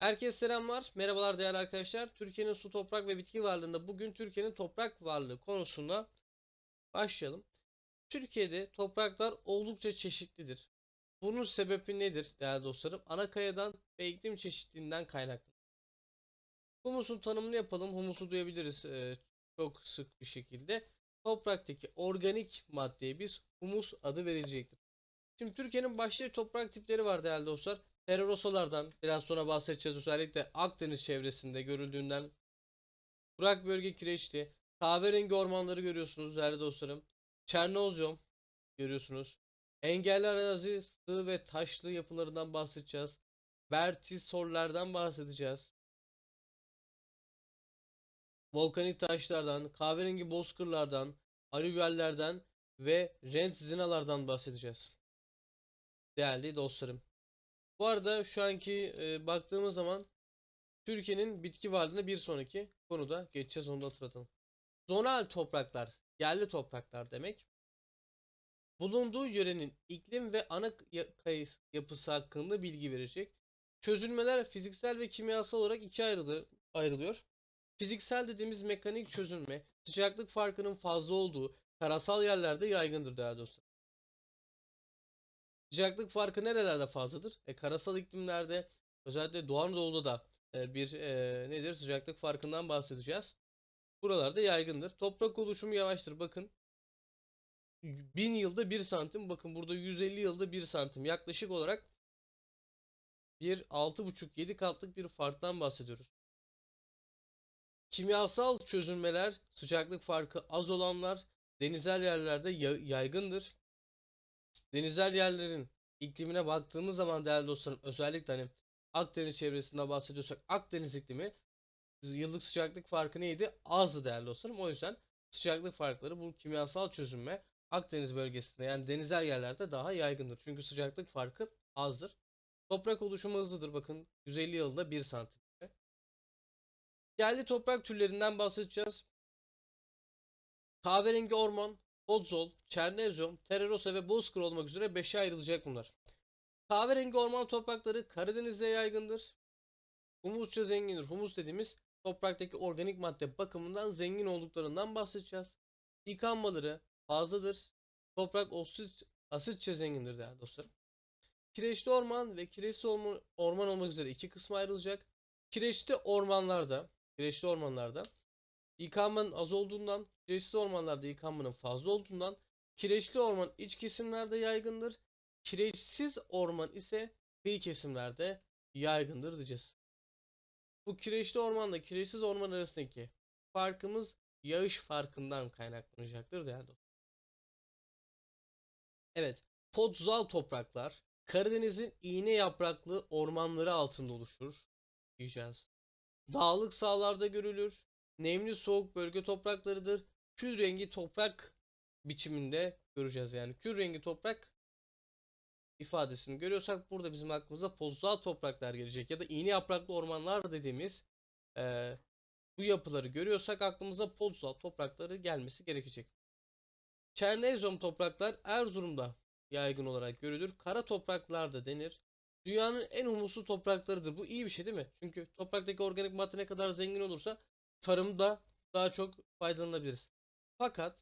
Herkese selamlar. Merhabalar değerli arkadaşlar. Türkiye'nin su, toprak ve bitki varlığında bugün Türkiye'nin toprak varlığı konusunda başlayalım. Türkiye'de topraklar oldukça çeşitlidir. Bunun sebebi nedir değerli dostlarım? Ana kayadan ve iklim çeşitliliğinden kaynaklı. Humusun tanımını yapalım. Humusu duyabiliriz e, çok sık bir şekilde. Topraktaki organik maddeye biz humus adı verilecektir. Şimdi Türkiye'nin başlıca toprak tipleri var değerli dostlar. Terrosolardan biraz sonra bahsedeceğiz. Özellikle Akdeniz çevresinde görüldüğünden kurak bölge kireçli, kahverengi ormanları görüyorsunuz değerli dostlarım. Çernozyum görüyorsunuz. Engelli arazi sığ ve taşlı yapılarından bahsedeceğiz. Vertisollerden bahsedeceğiz. Volkanik taşlardan, kahverengi bozkırlardan, alüvyallerden ve rent zinalardan bahsedeceğiz. Değerli dostlarım. Bu arada şu anki e, baktığımız zaman Türkiye'nin bitki varlığına bir sonraki konuda geçeceğiz onu da hatırlatalım. Zonal topraklar, yerli topraklar demek. Bulunduğu yörenin iklim ve ana kayıs yapısı hakkında bilgi verecek. Çözülmeler fiziksel ve kimyasal olarak ikiye ayrılı- ayrılıyor. Fiziksel dediğimiz mekanik çözülme, sıcaklık farkının fazla olduğu karasal yerlerde yaygındır değerli dostlar. Sıcaklık farkı nerelerde fazladır? E, karasal iklimlerde özellikle Doğu Anadolu'da da e, bir e, nedir? Sıcaklık farkından bahsedeceğiz. Buralarda yaygındır. Toprak oluşumu yavaştır. Bakın 1000 yılda 1 santim. Bakın burada 150 yılda 1 santim. Yaklaşık olarak bir 6,5-7 katlık bir farktan bahsediyoruz. Kimyasal çözülmeler, sıcaklık farkı az olanlar denizel yerlerde ya- yaygındır. Denizel yerlerin iklimine baktığımız zaman değerli dostlarım özellikle hani Akdeniz çevresinde bahsediyorsak Akdeniz iklimi yıllık sıcaklık farkı neydi? Azdı değerli dostlarım. O yüzden sıcaklık farkları bu kimyasal çözünme Akdeniz bölgesinde yani denizel yerlerde daha yaygındır. Çünkü sıcaklık farkı azdır. Toprak oluşumu hızlıdır. Bakın 150 yılda 1 santim. Yerli toprak türlerinden bahsedeceğiz. Kahverengi orman, Podzol, Çernezyum, Tererosa ve Bozkır olmak üzere 5'e ayrılacak bunlar. Kahverengi orman toprakları Karadeniz'de yaygındır. Humusça zengindir. Humus dediğimiz topraktaki organik madde bakımından zengin olduklarından bahsedeceğiz. Yıkanmaları fazladır. Toprak asit, asitçe zengindir değerli dostlarım. Kireçli orman ve kireçli orman, orman olmak üzere iki kısma ayrılacak. Kireçli ormanlarda, kireçli ormanlarda yıkanmanın az olduğundan, kireçsiz ormanlarda yıkanmanın fazla olduğundan kireçli orman iç kesimlerde yaygındır. Kireçsiz orman ise kıyı kesimlerde yaygındır diyeceğiz. Bu kireçli ormanla kireçsiz orman arasındaki farkımız yağış farkından kaynaklanacaktır değerli dostlar. Evet, podzal topraklar Karadeniz'in iğne yapraklı ormanları altında oluşur diyeceğiz. Dağlık sahalarda görülür. Nemli soğuk bölge topraklarıdır. Kül rengi toprak biçiminde göreceğiz yani. Kül rengi toprak ifadesini görüyorsak burada bizim aklımıza podzal topraklar gelecek ya da iğne yapraklı ormanlar dediğimiz eee, bu yapıları görüyorsak aklımıza podzal toprakları gelmesi gerekecek. Çernezyum topraklar Erzurum'da yaygın olarak görülür. Kara topraklar da denir. Dünyanın en humuslu topraklarıdır. Bu iyi bir şey değil mi? Çünkü topraktaki organik madde ne kadar zengin olursa tarımda daha çok faydalanabiliriz. Fakat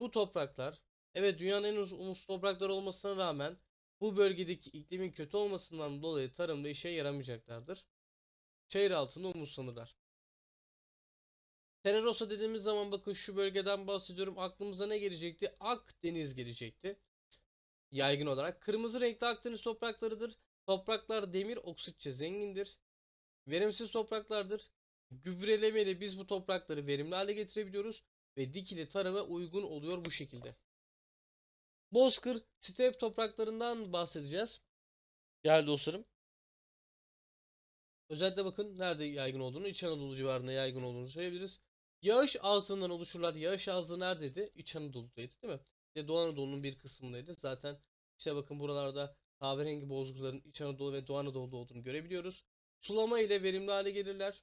bu topraklar evet dünyanın en humuslu toprakları olmasına rağmen bu bölgedeki iklimin kötü olmasından dolayı tarımda işe yaramayacaklardır. Şehir altında humuslanırlar. Tererosa dediğimiz zaman bakın şu bölgeden bahsediyorum. Aklımıza ne gelecekti? Akdeniz gelecekti. Yaygın olarak. Kırmızı renkli Akdeniz topraklarıdır. Topraklar demir oksitçe zengindir. Verimsiz topraklardır. Gübrelemeyle biz bu toprakları verimli hale getirebiliyoruz ve dikili tarıma uygun oluyor bu şekilde. Bozkır, step topraklarından bahsedeceğiz. Değerli dostlarım. Özellikle bakın nerede yaygın olduğunu, İç Anadolu civarında yaygın olduğunu söyleyebiliriz. Yağış ağzından oluşurlar. Yağış ağzı neredeydi? İç Anadolu'daydı değil mi? De Doğu Anadolu'nun bir kısmındaydı. Zaten işte bakın buralarda kahverengi bozkırların İç Anadolu ve Doğu Anadolu'da olduğunu görebiliyoruz. Sulama ile verimli hale gelirler.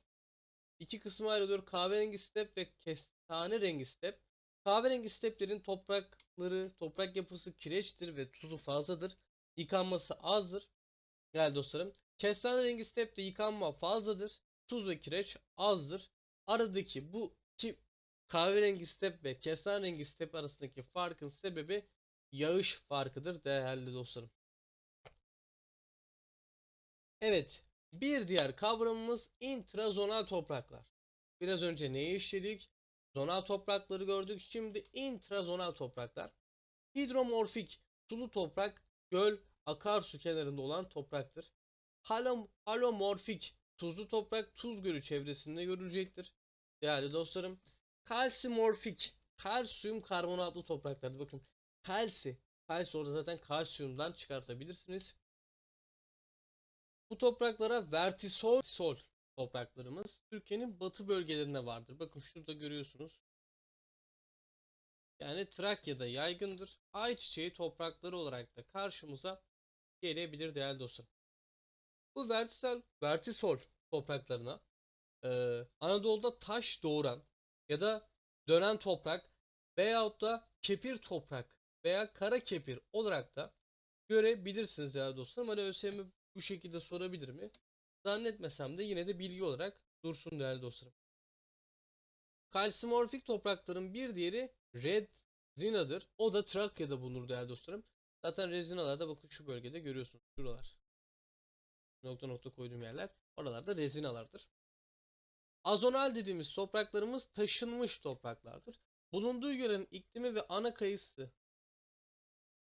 İki kısma ayrılıyor. Kahverengi step ve kestane rengi step. Kahverengi steplerin toprakları, toprak yapısı kireçtir ve tuzu fazladır. Yıkanması azdır. Değerli dostlarım. Kestane rengi stepte yıkanma fazladır. Tuz ve kireç azdır. Aradaki bu iki kahverengi step ve kestane rengi step arasındaki farkın sebebi yağış farkıdır değerli dostlarım. Evet, bir diğer kavramımız intrazonal topraklar. Biraz önce neyi işledik? Zonal toprakları gördük. Şimdi intrazonal topraklar. Hidromorfik sulu toprak, göl, akarsu kenarında olan topraktır. Halom, halomorfik tuzlu toprak tuz gölü çevresinde görülecektir. Değerli dostlarım, kalsimorfik kalsiyum karbonatlı topraklarda bakın kalsi kalsi orada zaten kalsiyumdan çıkartabilirsiniz. Bu topraklara vertisol sol topraklarımız Türkiye'nin batı bölgelerinde vardır. Bakın şurada görüyorsunuz. Yani Trakya'da yaygındır. Ayçiçeği toprakları olarak da karşımıza gelebilir değerli dostlar. Bu vertisol, vertisol topraklarına e, Anadolu'da taş doğuran ya da dönen toprak veyahut da kepir toprak veya kara kepir olarak da görebilirsiniz değerli dostlarım. Hani ÖSYM bu şekilde sorabilir mi? Zannetmesem de yine de bilgi olarak dursun değerli dostlarım. Kalsimorfik toprakların bir diğeri rezinadır. O da Trakya'da bulunur değerli dostlarım. Zaten rezinalarda bakın şu bölgede görüyorsunuz. Şuralar. Nokta nokta koyduğum yerler. Oralarda rezinalardır. Azonal dediğimiz topraklarımız taşınmış topraklardır. Bulunduğu yörenin iklimi ve ana kayısı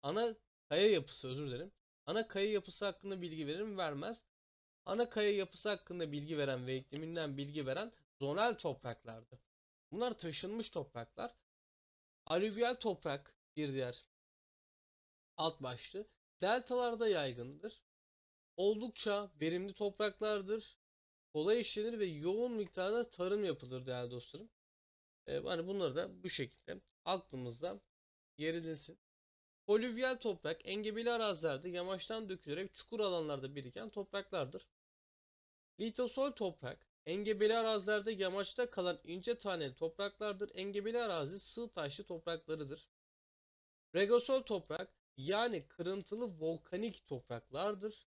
ana kaya yapısı özür dilerim. Ana kaya yapısı hakkında bilgi verir mi? Vermez. Ana kaya yapısı hakkında bilgi veren ve ikliminden bilgi veren zonal topraklardı. Bunlar taşınmış topraklar. Alüvyal toprak bir diğer alt başlı. Deltalarda yaygındır. Oldukça verimli topraklardır. Kolay işlenir ve yoğun miktarda tarım yapılır değerli dostlarım. Ee, hani bunları da bu şekilde aklımızda yer edilsin. Polüvyal toprak engebeli arazilerde yamaçtan dökülerek çukur alanlarda biriken topraklardır. Litosol toprak engebeli arazilerde yamaçta kalan ince taneli topraklardır. Engebeli arazi sığ taşlı topraklarıdır. Regosol toprak yani kırıntılı volkanik topraklardır.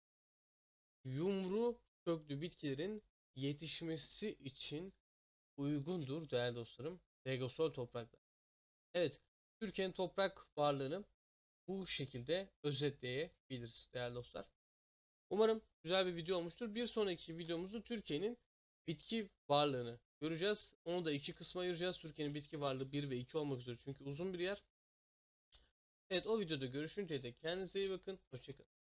Yumru köklü bitkilerin yetişmesi için uygundur değerli dostlarım. Regosol topraklar. Evet, Türkiye'nin toprak varlığını bu şekilde özetleyebiliriz değerli dostlar. Umarım güzel bir video olmuştur. Bir sonraki videomuzda Türkiye'nin bitki varlığını göreceğiz. Onu da iki kısma ayıracağız. Türkiye'nin bitki varlığı 1 ve 2 olmak üzere çünkü uzun bir yer. Evet o videoda görüşünceye dek kendinize iyi bakın. Hoşçakalın.